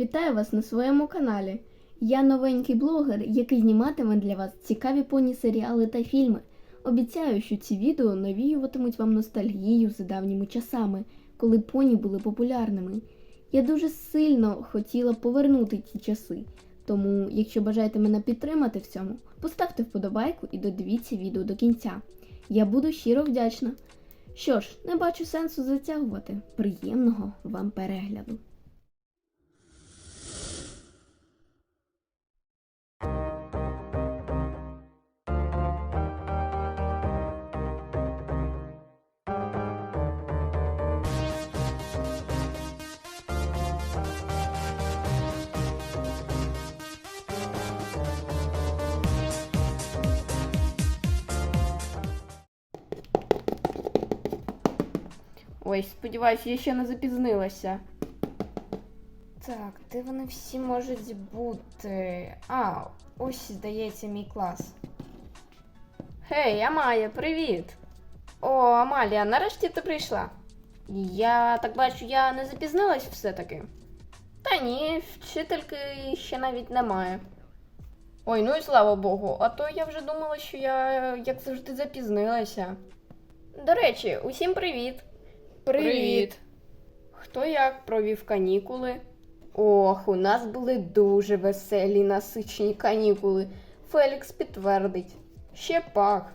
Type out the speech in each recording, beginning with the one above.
Вітаю вас на своєму каналі. Я новенький блогер, який зніматиме для вас цікаві поні серіали та фільми. Обіцяю, що ці відео навіюватимуть вам ностальгію за давніми часами, коли поні були популярними. Я дуже сильно хотіла повернути ті часи. Тому, якщо бажаєте мене підтримати в цьому, поставте вподобайку і додивіться відео до кінця. Я буду щиро вдячна. Що ж, не бачу сенсу затягувати. Приємного вам перегляду. Ой, сподіваюся, я ще не запізнилася. Так, де вони всі можуть бути? А, ось, здається, мій клас. Гей, Амая, привіт! О, Амалія, нарешті ти прийшла. Я так бачу, я не запізнилась все-таки. Та ні, вчительки ще навіть немає. Ой, ну і слава Богу, а то я вже думала, що я, як завжди, запізнилася. До речі, усім привіт! Привіт. Хто як провів канікули? Ох, у нас були дуже веселі насичені канікули. Фелікс підтвердить. Ще пак.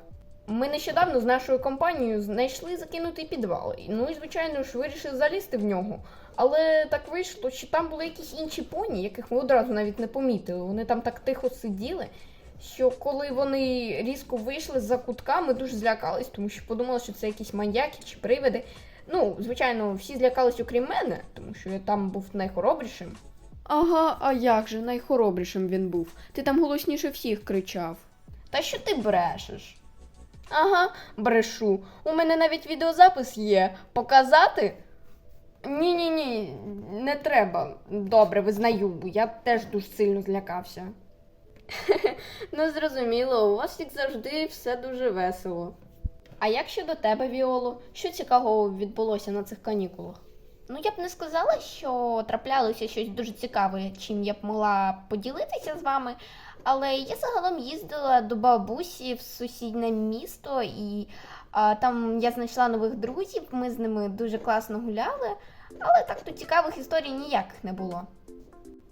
Ми нещодавно з нашою компанією знайшли закинутий підвал. Ну і звичайно ж вирішили залізти в нього. Але так вийшло, що там були якісь інші поні, яких ми одразу навіть не помітили. Вони там так тихо сиділи, що коли вони різко вийшли з-за кутка, ми дуже злякались, тому що подумали, що це якісь маньяки чи привиди. Ну, звичайно, всі злякались, окрім мене, тому що я там був найхоробрішим. Ага, а як же найхоробрішим він був? Ти там голосніше всіх кричав. Та що ти брешеш? Ага, брешу. У мене навіть відеозапис є. Показати? Ні, ні, ні, не треба. Добре, визнаю, бо я теж дуже сильно злякався. ну, зрозуміло, у вас як завжди все дуже весело. А як щодо тебе, Віоло, що цікавого відбулося на цих канікулах? Ну, я б не сказала, що траплялося щось дуже цікаве, чим я б могла поділитися з вами. Але я загалом їздила до бабусі в сусіднє місто, і а, там я знайшла нових друзів. Ми з ними дуже класно гуляли, але так то цікавих історій ніяких не було.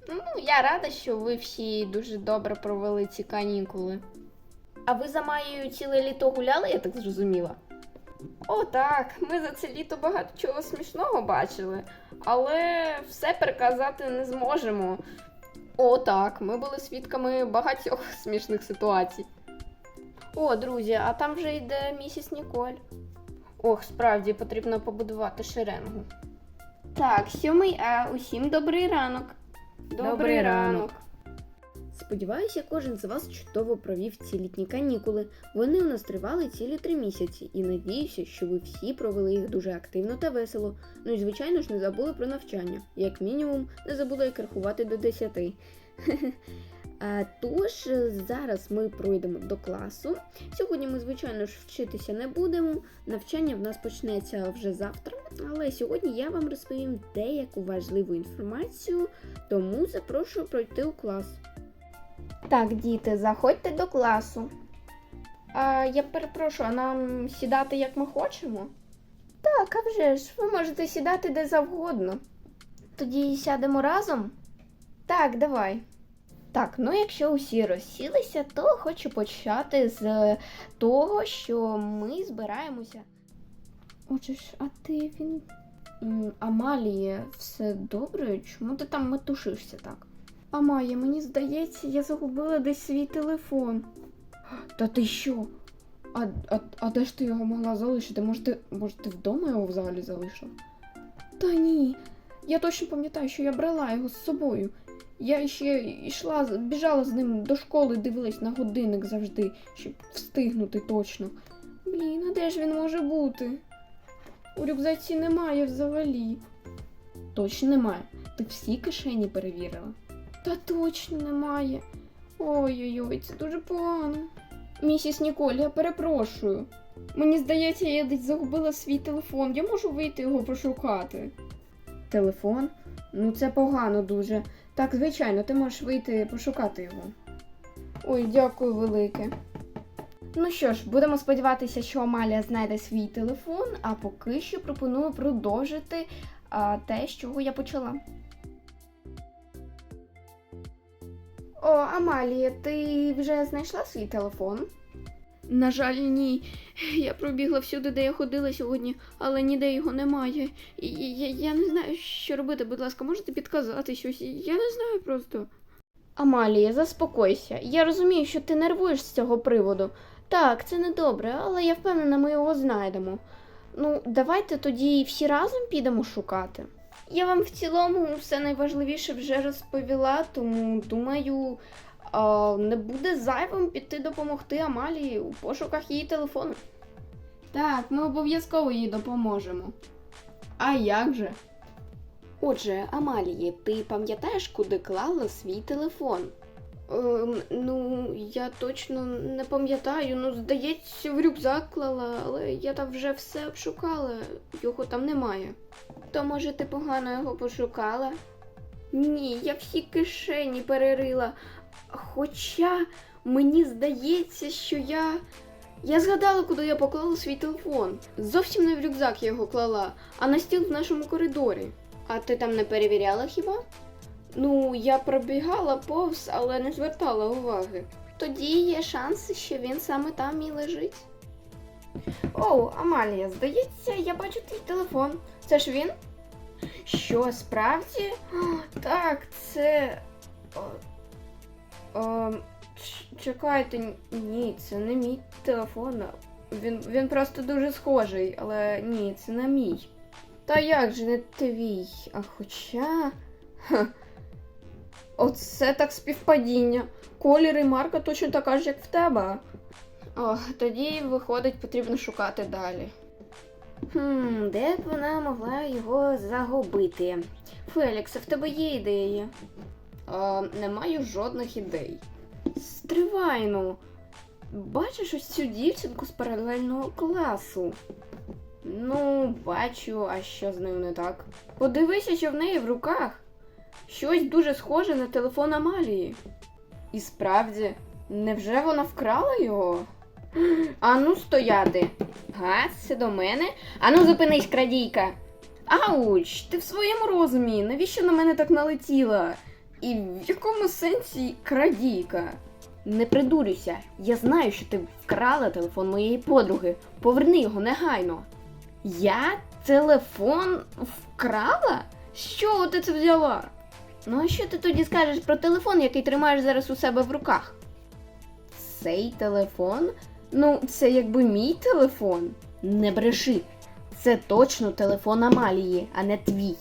Ну, я рада, що ви всі дуже добре провели ці канікули. А ви за Маєю ціле літо гуляли, я так зрозуміла? О, так, ми за це літо багато чого смішного бачили, але все переказати не зможемо. О, так, ми були свідками багатьох смішних ситуацій. О, друзі, а там вже йде місіс Ніколь. Ох, справді потрібно побудувати шеренгу. Так, сьомий А, усім добрий ранок. Добрий ранок. Сподіваюся, кожен з вас чудово провів ці літні канікули. Вони у нас тривали цілі три місяці, і надіюся, що ви всі провели їх дуже активно та весело. Ну і звичайно ж не забули про навчання. Як мінімум, не забули як рахувати до 10. А, Тож зараз ми пройдемо до класу. Сьогодні ми, звичайно ж, вчитися не будемо. Навчання в нас почнеться вже завтра, але сьогодні я вам розповім деяку важливу інформацію, тому запрошую пройти у клас. Так, діти, заходьте до класу. А, я перепрошую, а нам сідати як ми хочемо? Так, а вже ж, ви можете сідати де завгодно. Тоді сядемо разом? Так, давай. Так, ну якщо усі розсілися, то хочу почати з того, що ми збираємося. Отже ж, а ти він. М, Амалія, все добре? Чому ти там метушишся так? Амая, мені здається, я загубила десь свій телефон. Та ти що? А, а, а де ж ти його могла залишити? Може ти, може, ти вдома його взагалі залишив? Та ні. Я точно пам'ятаю, що я брала його з собою. Я ще йшла, біжала з ним до школи, дивилась на годинник завжди, щоб встигнути точно. Блін, а де ж він може бути? У рюкзаці немає взагалі. Точно немає. Ти всі кишені перевірила? Та точно немає. Ой-ой-ой, це дуже погано. Місіс Ніколь, я перепрошую. Мені здається, я десь загубила свій телефон. Я можу вийти його пошукати. Телефон? Ну це погано дуже. Так, звичайно, ти можеш вийти пошукати його. Ой, дякую велике. Ну що ж, будемо сподіватися, що Амалія знайде свій телефон, а поки що пропоную продовжити а, те, з чого я почала. О, Амалія, ти вже знайшла свій телефон? На жаль, ні. Я пробігла всюди, де я ходила сьогодні, але ніде його немає. Я, я не знаю, що робити, будь ласка, можете підказати щось? Я не знаю просто. Амалія, заспокойся. Я розумію, що ти нервуєш з цього приводу. Так, це не добре, але я впевнена, ми його знайдемо. Ну, давайте тоді всі разом підемо шукати. Я вам в цілому все найважливіше вже розповіла, тому думаю, а, не буде зайвим піти допомогти Амалії у пошуках її телефону. Так, ми обов'язково їй допоможемо. А як же? Отже, Амаліє, ти пам'ятаєш, куди клала свій телефон? Ем, ну, я точно не пам'ятаю. Ну, здається, в рюкзак клала, але я там вже все обшукала, його там немає. То може ти погано його пошукала? Ні, я всі кишені перерила. Хоча мені здається, що я. Я згадала, куди я поклала свій телефон. Зовсім не в рюкзак я його клала, а на стіл в нашому коридорі. А ти там не перевіряла хіба? Ну, я пробігала повз, але не звертала уваги. Тоді є шанс, що він саме там і лежить. Оу, Амалія, здається, я бачу твій телефон. Це ж він? Що, справді? О, так, це. О, о, чекайте, ні, це не мій телефон. Він, він просто дуже схожий, але ні, це не мій. Та як же не твій? А хоча. Ха. Оце так співпадіння. Колір і марка точно така ж, як в тебе. О, тоді, виходить, потрібно шукати далі. Хм, де б вона могла його загубити? Фелікс, а в тебе є ідеї? А, не маю жодних ідей. Стривай ну. Бачиш ось цю дівчинку з паралельного класу? Ну, бачу, а що з нею не так? Подивися, що в неї в руках. Щось дуже схоже на телефон Амалії. І справді, невже вона вкрала його? Ану стояти. Га, це до мене. Ану зупинись, крадійка. Ауч, ти в своєму розумі, навіщо на мене так налетіла? І в якому сенсі крадійка? Не придурюйся, я знаю, що ти вкрала телефон моєї подруги. Поверни його негайно. Я телефон вкрала? Чого ти це взяла? Ну а що ти тоді скажеш про телефон, який тримаєш зараз у себе в руках? Цей телефон? Ну, це якби мій телефон. Не бреши. Це точно телефон Амалії, а не твій.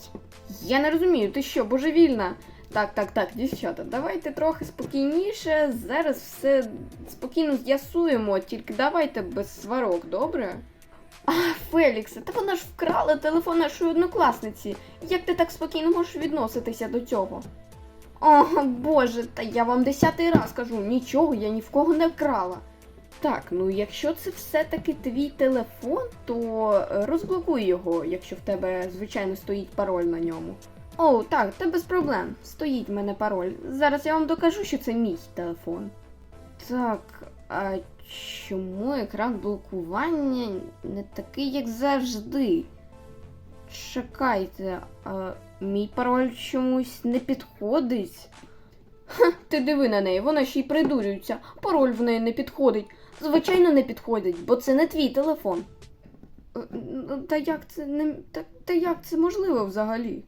Я не розумію, ти що, божевільна? Так, так, так, дівчата, давайте трохи спокійніше. Зараз все спокійно з'ясуємо, тільки давайте без сварок, добре? А, Феліксе, та вона ж вкрала телефон нашої однокласниці. Як ти так спокійно можеш відноситися до цього? О, Боже, та я вам десятий раз кажу, нічого я ні в кого не вкрала. Так, ну якщо це все-таки твій телефон, то е, розблокуй його, якщо в тебе, звичайно, стоїть пароль на ньому. О, так, та без проблем. Стоїть в мене пароль. Зараз я вам докажу, що це мій телефон. Так, а чому екран блокування не такий, як завжди? Чекайте, а мій пароль чомусь не підходить. Ха, ти диви на неї, вона ще й придурюється. Пароль в неї не підходить. Звичайно, не підходить, бо це не твій телефон. Е, ну, Та як це не. Та, та як це можливо взагалі?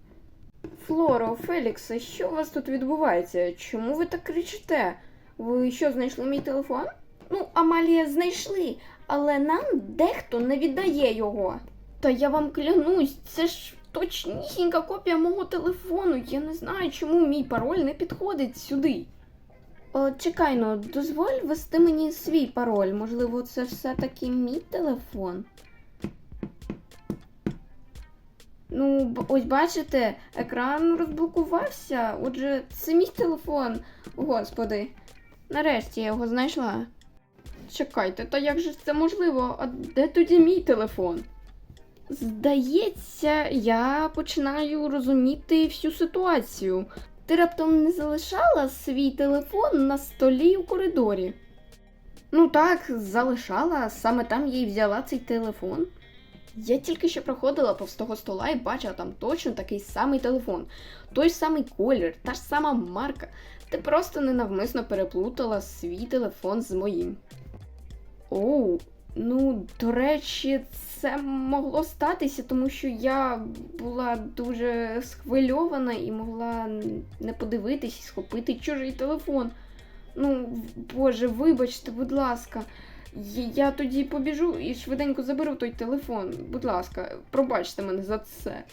Флоро, Феліксе, що у вас тут відбувається? Чому ви так кричите? Ви що, знайшли мій телефон? Ну, Амалія знайшли, але нам дехто не віддає його. Та я вам клянусь, це ж точнісінька копія мого телефону. Я не знаю, чому мій пароль не підходить сюди. О, чекай, ну, дозволь ввести мені свій пароль. Можливо, це все-таки мій телефон. Ну, ось бачите, екран розблокувався. Отже, це мій телефон. Господи. Нарешті я його знайшла. Чекайте, та як же це можливо? А де тоді мій телефон? здається, я починаю розуміти всю ситуацію. Ти раптом не залишала свій телефон на столі у коридорі? Ну так, залишала, саме там я й взяла цей телефон. Я тільки що проходила повз того стола і бачила там точно такий самий телефон, той самий колір, та ж сама марка. Ти просто ненавмисно переплутала свій телефон з моїм. Оу, ну, до речі, це могло статися, тому що я була дуже схвильована і могла не подивитись і схопити чужий телефон. Ну, боже, вибачте, будь ласка. Я- тоді побіжу і швиденько заберу той телефон. Будь ласка, пробачте мене за це.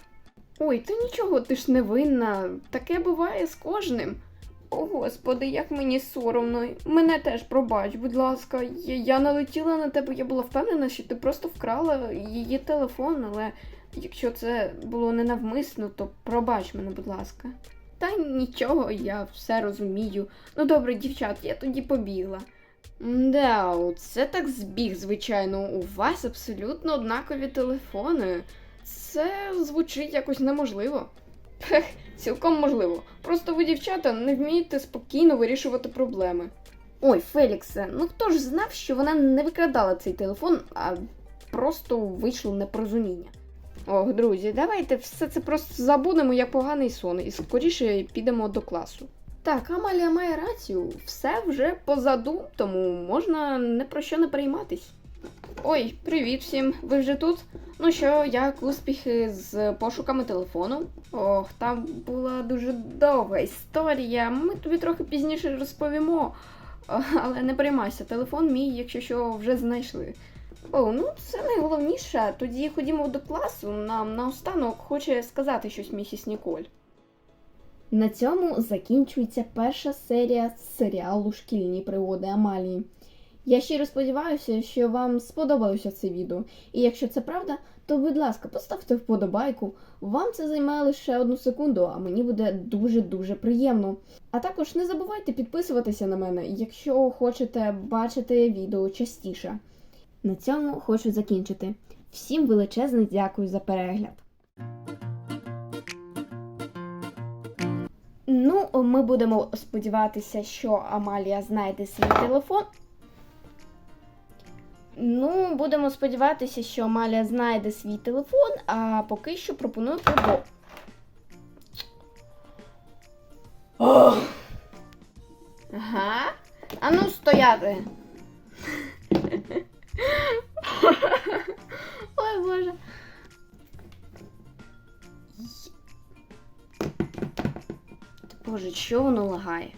Ой, та нічого, ти ж не винна. Таке буває з кожним. О, господи, як мені соромно. Мене теж пробач, будь ласка. Я, я налетіла на тебе, я була впевнена, що ти просто вкрала її телефон, але якщо це було ненавмисно, то пробач мене, будь ласка. Та нічого, я все розумію. Ну добре, дівчат, я тоді побігла. Да, це так збіг, звичайно. У вас абсолютно однакові телефони. Це звучить якось неможливо. Хех, цілком можливо. Просто ви, дівчата, не вмієте спокійно вирішувати проблеми. Ой, Феліксе, ну хто ж знав, що вона не викрадала цей телефон, а просто вийшло непорозуміння. Ох, друзі, давайте все це просто забудемо як поганий сон і скоріше підемо до класу. Так, Амалія має рацію, все вже позаду, тому можна не про що не перейматись. Ой, привіт всім! Ви вже тут? Ну що, як успіхи з пошуками телефону? Ох, там була дуже довга історія. Ми тобі трохи пізніше розповімо. Але не переймайся, телефон мій, якщо що, вже знайшли. О, ну це найголовніше. Тоді ходімо до класу. Нам наостанок хоче сказати щось місіс Ніколь. На цьому закінчується перша серія серіалу Шкільні пригоди Амалії. Я щиро сподіваюся, що вам сподобалося це відео. І якщо це правда, то будь ласка, поставте вподобайку. Вам це займає лише одну секунду, а мені буде дуже-дуже приємно. А також не забувайте підписуватися на мене, якщо хочете бачити відео частіше. На цьому хочу закінчити. Всім величезне дякую за перегляд. Ну, ми будемо сподіватися, що Амалія знайде свій телефон. Ну, будемо сподіватися, що Амалія знайде свій телефон, а поки що пропоную пробу. Ага. А ну стояти. Ой, Боже. Боже, що воно лагає?